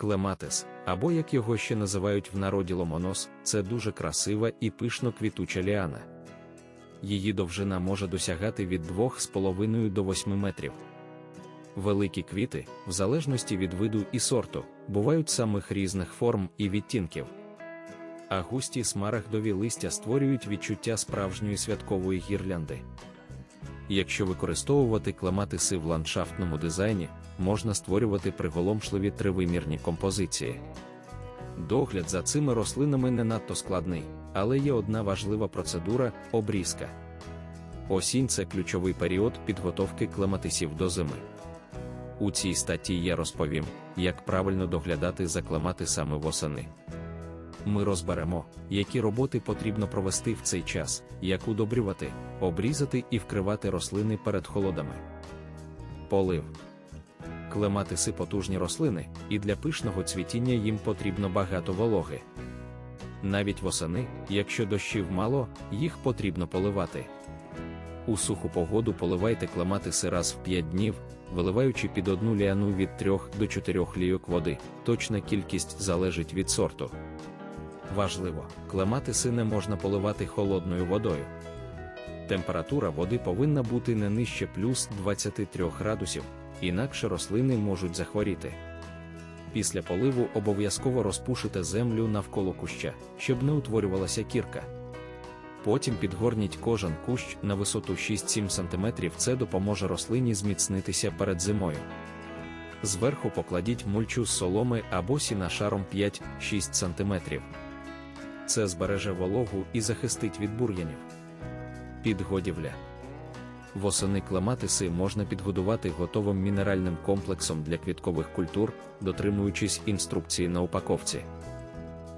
Клематис, або як його ще називають в народі ломонос, це дуже красива і пишно квітуча ліана. Її довжина може досягати від 2,5 до 8 метрів. Великі квіти, в залежності від виду і сорту, бувають самих різних форм і відтінків. А густі смарагдові листя створюють відчуття справжньої святкової гірлянди. Якщо використовувати клематиси в ландшафтному дизайні, можна створювати приголомшливі тривимірні композиції. Догляд за цими рослинами не надто складний, але є одна важлива процедура обрізка. Осінь це ключовий період підготовки клематисів до зими. У цій статті я розповім, як правильно доглядати за клематисами восени. Ми розберемо, які роботи потрібно провести в цей час, як удобрювати, обрізати і вкривати рослини перед холодами. Полив. Клематиси потужні рослини, і для пишного цвітіння їм потрібно багато вологи. Навіть восени, якщо дощів мало, їх потрібно поливати. У суху погоду поливайте клематиси раз в 5 днів, виливаючи під одну ліану від 3 до 4 лійок води. Точна кількість залежить від сорту. Важливо, клематиси не можна поливати холодною водою. Температура води повинна бути не нижче плюс 23 градусів, інакше рослини можуть захворіти. Після поливу обов'язково розпушите землю навколо куща, щоб не утворювалася кірка. Потім підгорніть кожен кущ на висоту 6-7 см. Це допоможе рослині зміцнитися перед зимою. Зверху покладіть мульчу з соломи або сіна шаром 5-6 см. Це збереже вологу і захистить від бур'янів. Підгодівля. Восени клематиси можна підгодувати готовим мінеральним комплексом для квіткових культур, дотримуючись інструкції на упаковці.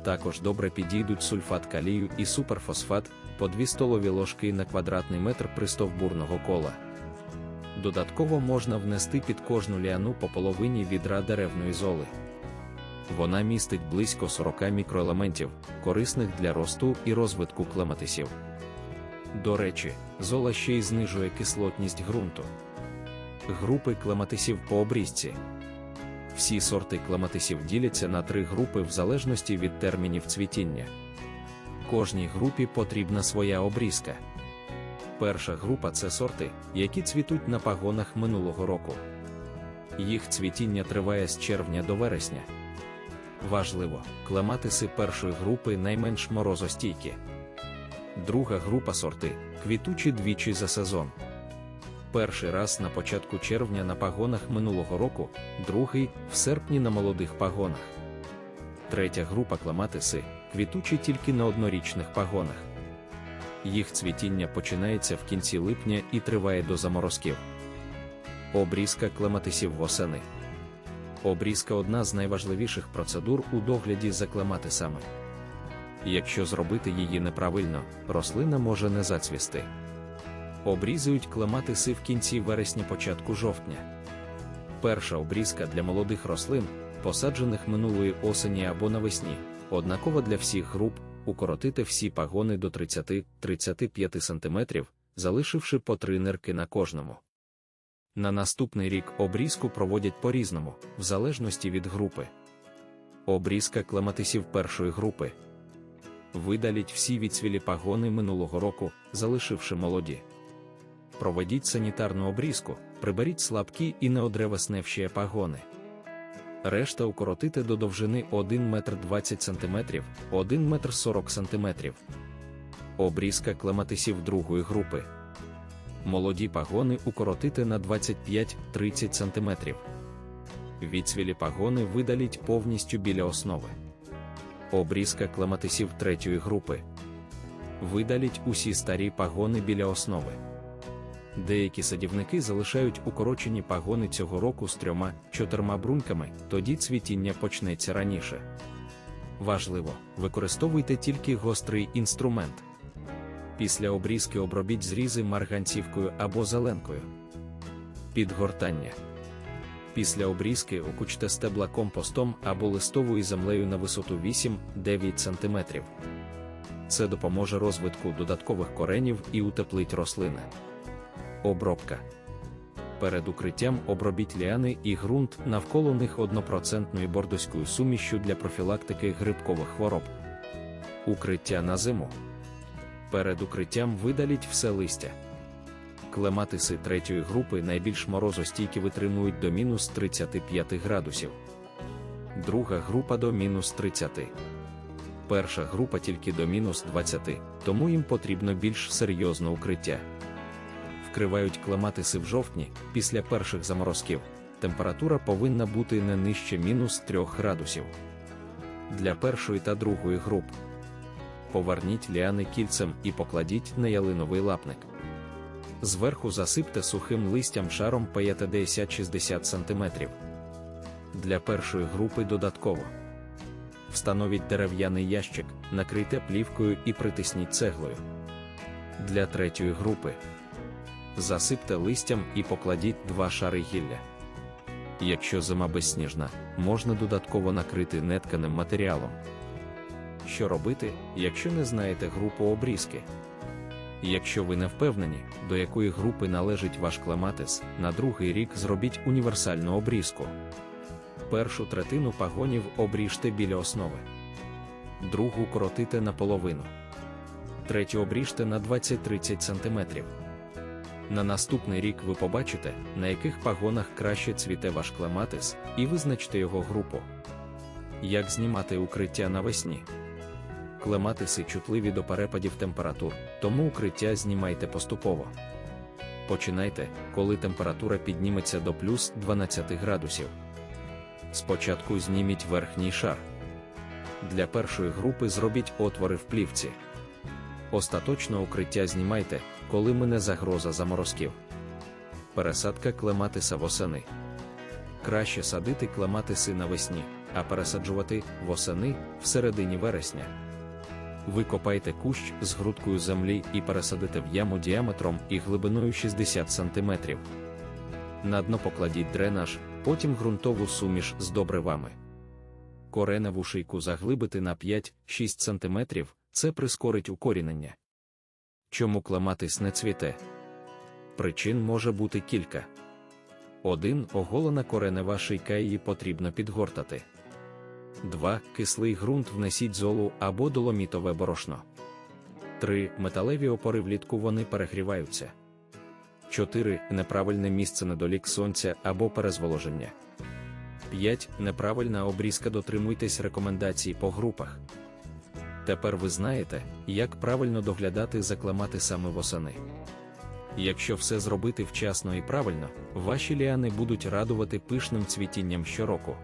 Також добре підійдуть сульфат калію і суперфосфат по 2 столові ложки на квадратний метр пристовбурного кола. Додатково можна внести під кожну ліану по половині відра деревної золи. Вона містить близько 40 мікроелементів, корисних для росту і розвитку клематисів. До речі, зола ще й знижує кислотність ґрунту. Групи клематисів по обрізці. Всі сорти клематисів діляться на три групи в залежності від термінів цвітіння. Кожній групі потрібна своя обрізка. Перша група це сорти, які цвітуть на пагонах минулого року. Їх цвітіння триває з червня до вересня. Важливо, клематиси першої групи найменш морозостійкі. Друга група сорти квітучі двічі за сезон. Перший раз на початку червня на пагонах минулого року, другий в серпні на молодих пагонах. Третя група клематиси квітучі тільки на однорічних пагонах. Їх цвітіння починається в кінці липня і триває до заморозків. Обрізка клематисів восени. Обрізка одна з найважливіших процедур у догляді за клематисами. Якщо зробити її неправильно, рослина може не зацвісти. Обрізують клематиси в кінці вересня початку жовтня. Перша обрізка для молодих рослин, посаджених минулої осені або навесні, однакова для всіх груп, укоротити всі пагони до 30-35 см, залишивши по три нирки на кожному. На наступний рік обрізку проводять по-різному, в залежності від групи. Обрізка клематисів першої групи. Видаліть всі відцвілі пагони минулого року, залишивши молоді. Проведіть санітарну обрізку, приберіть слабкі і неодревесневші пагони. Решта укоротити до довжини 1 метр 20 см, 1 метр 40 см. Обрізка клематисів другої групи. Молоді пагони укоротити на 25-30 см. Відцвілі пагони видаліть повністю біля основи. Обрізка клематисів третьої групи. Видаліть усі старі пагони біля основи. Деякі садівники залишають укорочені пагони цього року з трьома-чотирма бруньками, тоді цвітіння почнеться раніше. Важливо, використовуйте тільки гострий інструмент. Після обрізки обробіть зрізи марганцівкою або зеленкою. Підгортання. Після обрізки окучте стебла компостом або листовою землею на висоту 8-9 см. Це допоможе розвитку додаткових коренів і утеплить рослини. Обробка. Перед укриттям обробіть ліани і ґрунт навколо них 1% бордоською сумішю для профілактики грибкових хвороб. Укриття на зиму. Перед укриттям видаліть все листя. Клематиси третьої групи найбільш морозостійкі витримують до мінус 35 градусів. Друга група до мінус 30. Перша група тільки до мінус 20, тому їм потрібно більш серйозне укриття. Вкривають клематиси в жовтні, після перших заморозків. Температура повинна бути не нижче мінус 3 градусів. Для першої та другої груп поверніть ліани кільцем і покладіть на ялиновий лапник. Зверху засипте сухим листям шаром 50-60 см. Для першої групи додатково встановіть дерев'яний ящик, накрийте плівкою і притисніть цеглою. Для третьої групи засипте листям і покладіть два шари гілля. Якщо зима безсніжна, можна додатково накрити нетканим матеріалом. Що робити, якщо не знаєте групу обрізки? Якщо ви не впевнені, до якої групи належить ваш клематис, на другий рік зробіть універсальну обрізку. Першу третину пагонів обріжте біля основи, другу коротите наполовину, третю обріжте на 20-30 см. На наступний рік ви побачите, на яких пагонах краще цвіте ваш клематис, і визначте його групу. Як знімати укриття навесні? Клематиси чутливі до перепадів температур, тому укриття знімайте поступово. Починайте, коли температура підніметься до плюс 12 градусів. Спочатку зніміть верхній шар. Для першої групи зробіть отвори в плівці. Остаточно укриття знімайте, коли мине загроза заморозків. Пересадка клематиса восени. Краще садити клематиси навесні, а пересаджувати восени в середині вересня. Викопайте кущ з грудкою землі і пересадите в яму діаметром і глибиною 60 см. На дно покладіть дренаж, потім ґрунтову суміш з добривами. Кореневу шийку заглибити на 5-6 см, це прискорить укорінення. Чому клематис не цвіте? Причин може бути кілька. 1. Оголена коренева шийка її потрібно підгортати. 2. Кислий ґрунт внесіть золу або доломітове борошно. 3. Металеві опори влітку вони перегріваються. 4. Неправильне місце недолік сонця або перезволоження. 5. Неправильна обрізка. Дотримуйтесь рекомендацій по групах. Тепер ви знаєте, як правильно доглядати за клематисами восени. Якщо все зробити вчасно і правильно, ваші ліани будуть радувати пишним цвітінням щороку.